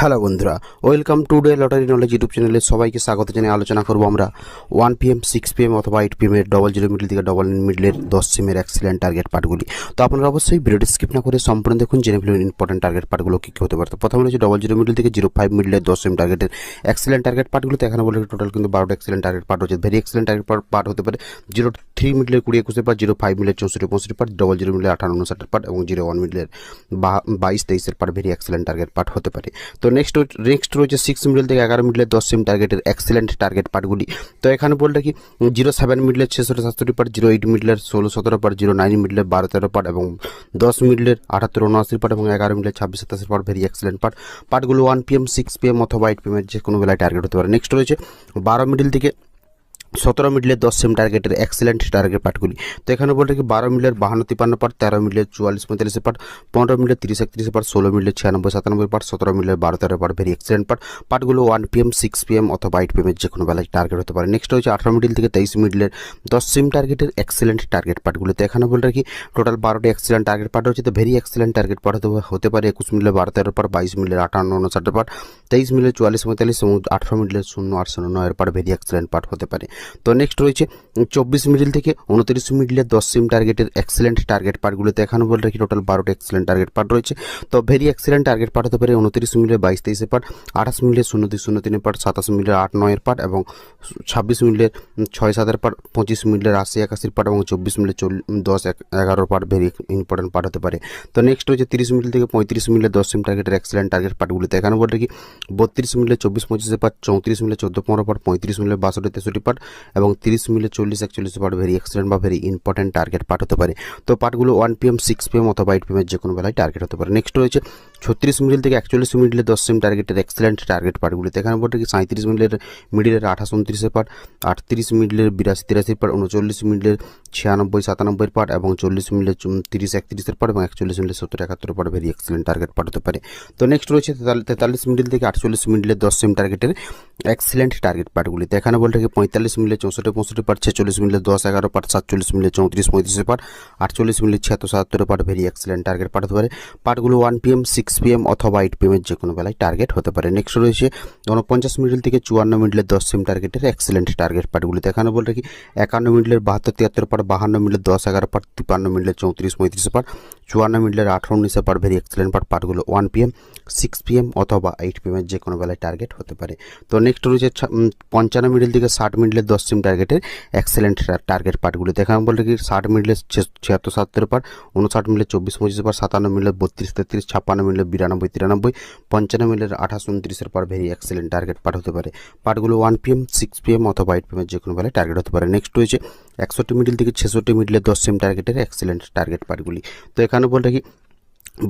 Hello বন্ধুরা, welcome to dear lottery knowledge YouTube চ্যানেলে সবাইকে স্বাগত জানিয়ে আলোচনা করব আমরা ওয়ান পিএম, সিক্স পিএম অথবা এইট পিএম এর ডবল জিরো মিডল থেকে ডবল মিডলের দশ সিমের এক্সিলেন্ট টার্গেট পার্টগুলি তো আপনারা অবশ্যই ভিডিওটি স্কিপ না করে সম্পূর্ণ দেখুন, জেনে ফেলুন ইম্পর্টেন্ট টার্গেট পার্টগুলো কী কী হতে পারে। প্রথমে রয়েছে ডবল জিরো মিডল থেকে জিরো ফাইভ মিডলের দশ সিম টার্গেটের এক্সিলেন্ট টার্গেট পার্টগুলোতে এখানে বলে টোটাল কিন্তু বারোটা এক্সিলেন্ট টার্গেট পার্ট হচ্ছে ভেরি এক্সিলেন্ট টার্গেট পার্ট হতে পারে জিরো থ্রি মিডলের কুড়ি একুশের পার্ট জিরো ফাইভ মিডলের চৌষট্টি পঁয়ষট্টি পার্ট ডবল জিরো মিডলের আঠান্ন উনষাটের পার্ট এবং জিরো ওয়ান মিডলের বাইশ তেইশের part very excellent target part হতে পারে। তো নেক্সট নেক্সট রয়েছে সিক্স মিডল থেকে এগারো মিডলের দশ সেম টার্গেটের এক্সেলেন্ট টার্গেট পার্টগুলি তো এখানে বলতে কি জিরো সেভেন মিডলের ছেষট্টি সাতষট্টি পার্ট জিরো এইট মিডলের ষোলো সতেরো পার্ট জিরো নাইন মিডলের বারো তেরো পার্ট এবং দশ মিডলের আঠাত্তর উনআশি পার্ট এবং এগারো মিডলের ছাব্বিশ সাতাশি পার্ট ভেরি এক্সেলেন্ট পার্ট পার্টগুলো one P M six P M অথবা এইট পিএমের যে কোনো বেলায় টার্গেট হতে পারে। নেক্সট রয়েছে বারো মিডল থেকে সতেরো মিডলের দশ সেম টার্গেটের এক্সিলেন্ট টার্গেট পার্টগুলি তো এখানে বলতে কি, বারো মিডলের বাহান্ন তিপান্ন পার্ট তেরো মিডলের চুয়াল্লিশ পঁয়তাল্লিশ পার্ট পনেরো মিডলের তিরিশ একত্রিশ পার্ট ষোলো মিডলের ছিয়ানব্বই সাতানব্বই পার্ট সতেরো মিডলের বারো তেরো পার্ট ভেরি এক্সিলেন্ট পার্ট পার্টগুলো ওয়ান পিএম সিক্স পিএম অথবা এইট পিএমের যে কোনো বেলায় টার্গেট হতে পারে। নেক্সট হচ্ছে আঠারো মিডল থেকে তেইশ মিডলের দশ সেম টার্গেটের এক্সিলেন্ট টার্গেট পার্টগুলো তো এখানে বলে রাখি টোটাল বারোটি এক্সিলেন্ট টার্গেট পার্ট হচ্ছে তো ভেরি এক্সেলেন্ট টার্গেট পার্ট হতে পারে একুশ মিডলের বারো তেরো পার্ট বাইশ মিডলের আটান্ন, উনষাট পার্ট তেইশ মিডলের চুয়াল্লিশ পঁয়তাল্লিশ এবং আঠারো মিডলের শূন্য আট শূন্য নয়ের পার্ট ভেরি এক্সিলেন্ট পার্ট হতে পারে। তো নেক্সট রয়েছে, চব্বিশ মিডিল থেকে উনত্রিশ মিডিলের দশ সিম টার্গেটের এক্সেলেন্ট টার্গেট পার্টগুলোতে এখানে বলে রাখি টোটাল বারোটা এক্সেলেন্ট টার্গেট পার্ট রয়েছে। তো ভেরি এক্সেলেন্ট টার্গেট পার্ট হতে পারে উনত্রিশ মিনিটের বাইশ তেইশে পার্ট আঠাশ মিনিটের শূন্য দুই শূন্য তিনের পার্ট সাতাশ মিনিটের আট নয়ের পার্ট এবং ছাব্বিশ মিনিটের ছয় সাতের পার্ট পঁচিশ মিনিটের আশি একাশির পার্ট এবং চব্বিশ মিনিটের চল, দশ এগারোর পার্ট ভেরি ইম্পর্টেন্ট পার্ট হতে পারে। তো নেক্সট হচ্ছে তিরিশ মিনিট থেকে পঁয়ত্রিশ মিনিটের দশ সিম টার্গেটের এক্সেলেন্ট টার্গেট পার্টগুলোতে এখানে বলে রাখি বত্রিশ মিনিটের চব্বিশ পঁচিশে পার্ট চৌত্রিশ মিনিটের চোদ্দ পনেরো পার্ট পঁয়ত্রিশ মিনিটের বাষট্টি তেষট্টি পার্ট এবং তিরিশ মিনিটের চল্লিশ একচল্লিশ পার্ট ভেরি এক্সেলেন্ট বা ভেরি ইম্পর্টেন্ট টার্গেট পার্ট হতে পারে। তো পার্টগুলো ওয়ান পিএম সিক্স পিএম অথবা এইট পিএমের যে কোনো বেলায় টার্গেট হতে পারে। নেক্সট রয়েছে ছত্রিশ মিডিল থেকে একচল্লিশ মিডিলে দশ সিম টার্গেটের এক্সেলেন্ট টার্গেট পার্টগুলিতে এখানে বলতে কি সাঁত্রিশ মিডিলের মিডিলের আঠাশ উনত্রিশের পার্ট আটত্রিশ মিডিলের বিরাশি তিরাশির পার্ট উনচল্লিশ মিডিলের ছিয়ানব্বই সাতানব্বইয়ের পার্ট এবং চল্লিশ মিডিলের তিরিশ একত্রিশের পার্ট এবং একচল্লিশ মিডিলের সত্তর একাত্তর পার্ট ভেরি এক্সেলেন্ট টার্গেট হতে পারে। তো নেক্সট রয়েছে তেতাল্লিশ মিডিল থেকে আটচল্লিশ মিডিলের দশ সিম টার্গেটের এক্সেলেন্ট টার্গেট পার্টগুলিতে এখানে বলতে কি পঁয়তাল্লিশ মিনিটে চৌষট্টি পঁয়ষট্টি পার্ট ছেচল্লিশ মিনিটে দশ এগারো পার্ট সাতচল্লিশ মিনিটে চৌত্রিশ পঁয়ত্রিশ পার্ট আটচল্লিশ মিনিট ছিয়াত্তর সাতাত্তর part very excellent target part হতে পারে। পার্টগুলো ওয়ান পিএম সিক্স পিএম অথবা এইট পিএমের যে কোনো বেলায় টার্গেট হতে পারে। নেক্সট রয়েছে উনপঞ্চাশ মিনিট থেকে চুয়ান্ন মিনিটের দশ সিম টার্গেটের এক্সেলেন্ট টার্গেট পার্টগুলিতে এখানে বলতে কি একান্ন মিনিটের বাহাত্তর, তিয়াত্তর পার্ট বাহান্ন মিনিটের দশ এগারো পার্ট তিপ্পান্ন মিনিটের চৌত্রিশ পঁয়ত্রিশ পার্ট চুয়ান্ন মিনিটের আঠারো উনিশে পার্ট ভেরি এক্সেলেন্ট পার্ট পার্টগুলো ওয়ান পিএম সিক্স পিএম অথবা এইট পিএমের যে কোনো বেলায় টার্গেট হতে পারে। তো নেক্সট রয়েছে পঞ্চান্ন মিডিল থেকে ষাট মিডিলের দশ সিম টার্গেটের এক্সেলেন্ট টার্গেট পার্টগুলিতে এখানে বলতে কি, ষাট মিডিলের ছিয়াত্তর, সাত্তর পার উনষাট মিনিটের চব্বিশ, পঁচিশ পার সাতান্ন মিনিটের বত্রিশ, তেত্রিশ, ছাপ্পান্ন মিনিটের বিরানব্বই, তিরানব্বই, পঞ্চান্ন মিনিটের আঠাশ উনত্রিশের পর ভেরি এক্সেলেন্ট টার্গেট পার্ট হতে পারে। পার্টগুলো ওয়ান পিএম সিক্স পিএম অথবা এইট পিএমের যে কোনো বেলায় টার্গেট হতে পারে। নেক্সট রয়েছে একষট্টি মিডিল থেকে ছেষট্টি মিডিলের দশ সিম টার্গেটের এক্সেলেন্ট টার্গেট পার্টগুলি তো এখানে বলতে কি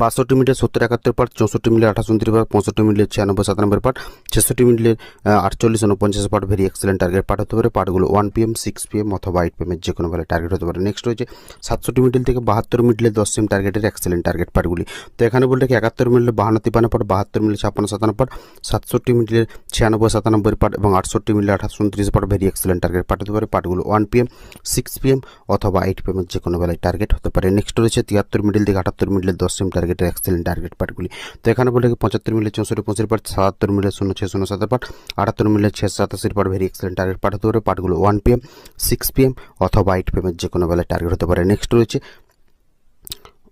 বাষট্টি মিনিটের সত্তর, একাত্তর পার্ট, চৌষট্টি মিনিটের আঠাশ, উনত্রিশ পার্ট, পঁয়ষট্টি মিনিটের ছিয়ানব্বই, সাতানব্বই পার্ট, ছেষট্টি মিনিটের আটচল্লিশ উনপঞ্চাশ part very excellent target part হতে পারে। পার্টগুলো ওয়ান পিএম সিক্স পিএম অথবা এইট পিএমের যে কোনো বেলায় টার্গেট হতে পারে। নেক্সট রয়েছে সাতষট্টি মিনিট থেকে বাহাত্তর মিনিটের দশ সিম টার্গেটের এক্সেলেন্ট টার্গেট পার্টগুলি তো এখানে বলতে কি একাত্তর মিনিটে বাহান্ন, তিপান্ন পার্ট, বাহাত্তর মিনিট ছাপ্পান্ন, সাতান্ন পার্ট, সাতষট্টি মিনিটের ছিয়ানব্বই, সাতানব্বই পার্ট এবং আটষট্টি মিনিটে আঠাশ, উনত্রিশ part very excellent target part হতে পারে। পার্টগুলো ওয়ান পিএম সিক্স পিএম অথবা এইট পিএমের যে কোনো বেলায় টার্গেট হতে পারে। নেক্সট রয়েছে তিয়াত্তর মিডিল থেকে আটাত্তর মিনিটের দশ সিম টার্গেটের এক্সেলেন্ট টার্গেট পার্টগুলি তো বলে কি পঁচাত্তর মিলে চৌষট্টি পঁচিশ পার্ট সাতাত্তর মিলে শূন্য ছয় শূন্য সাতের পার্ট আটাত্তর মিলে ছয় সাতাশির part very excellent target part হতে পারে। পার্টগুলো ওয়ান পিএম সিক্স পিএম অথবা এইট পিএমের যে কোনো বেলায় টার্গেট হতে পারে। নেক্সট রয়েছে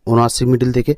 উনআশি মিডিল থেকে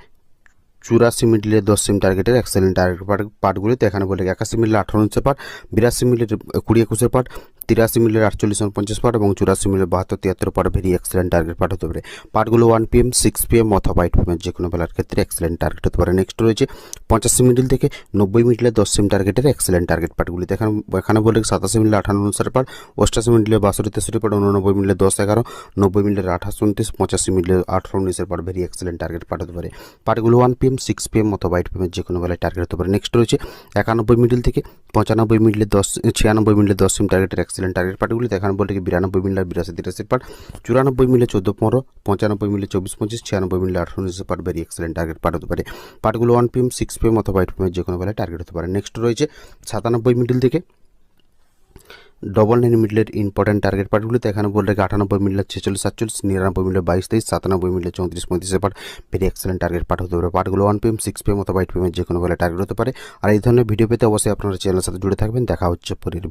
চুরাশি মিডিলের দশ সিম টার্গেটের এক্সেলেন্ট টার্গেট পার্ট পার্টগুলিতে এখানে বলে একাশি মিলির আঠারো ইঞ্চের পার্ট বিরাশি মিলির কুড়ি একুশের পার্ট তিরাশি মিলির আটচল্লিশ পঞ্চাশ পার্ট এবং চুরাশি মিলির বাহাত্তর, তিয়াত্তর পার্ট ভেরি এক্সেলেন্ট টার্গেট হতে পারে পার্টগুলো ওয়ান পিএম সিক্স পিএম অথবা এইট পিএম যে কোনো বেলার ক্ষেত্রে এক্সেলেন্ট টার্গেট হতে পারে। নেক্সট রয়েছে পঞ্চাশি মিডিল থেকে নব্বই মিডিলের দশ সিম টার্গেটের এক্সেলেন্ট টার্গেট পার্টগুলি এখানে এখানে বলে সাতাশি মিলির আঠান্ন অনুসারে পার্ট অষ্টাশি মিডিলের বাষট্টি, তেষট্টি পার্ট উননব্বই মিলির দশ এগারো, নব্বই মিলির আঠাশ, উনত্রিশ, পঁচাশি মিলির আঠারো, উনিশের পার্ট ভেরি এক্সেলেন্ট টার্গেট হতে পারে। পার্টগুলো ওয়ান পিএম সিক্স পিএম অথবা এইট পিএমের যে কোনো বেলায় টার্গেট হতে পারে। নেক্সট রয়েছে একানব্বই মিডিল থেকে পঁচানব্বই মিডিলের দশ, ছিয়ানব্বই মিডিলের দশ সিম টার্গেটের এক্সেলেন্ট টার্গেট পার্টগুলি এখানে বলতে কি বিরানব্বই মিলির বিরাশি তিরাশি পার্ট চুরানব্বই মিলে চোদ্দ পনেরো, পঁচানব্বই মিলে চব্বিশ পঁচিশ, ছিয়ানব্বই মিলে আঠারো উনিশ part very excellent target part হতে পারে। পার্টগুলো ওয়ান পিএম সিক্স পিএম অথবা এইট পিএমের যে কোনো বেলায় টার্গেট হতে পারে। নেক্সট রয়েছে সাতানব্বই মিডিল থেকে ডবল নাইন মিডলের ইম্পর্টেন্ট টার্গেট পার্টগুলিতে এখানে বলে রাখি আটানব্বই মিডলের ছেচল্লিশ, সাতচল্লিশ, নিরানব্বই মিডলের বাইশ, তেইশ, সাতানব্বই মিডলের চৌত্রিশ পঁয়ত্রিশের part very excellent target part হতে পারে। পার্টগুলো ওয়ান পিএম সিক্স পিএম অথবা এইট পিএমের যে কোনো বেলা টার্গেট হতে পারে। আর এই ধরনের ভিডিও পেতে অবশ্যই আপনারা চ্যানেলের সাথে জুড়ে থাকবেন। দেখা হচ্ছে পরের ভিডিও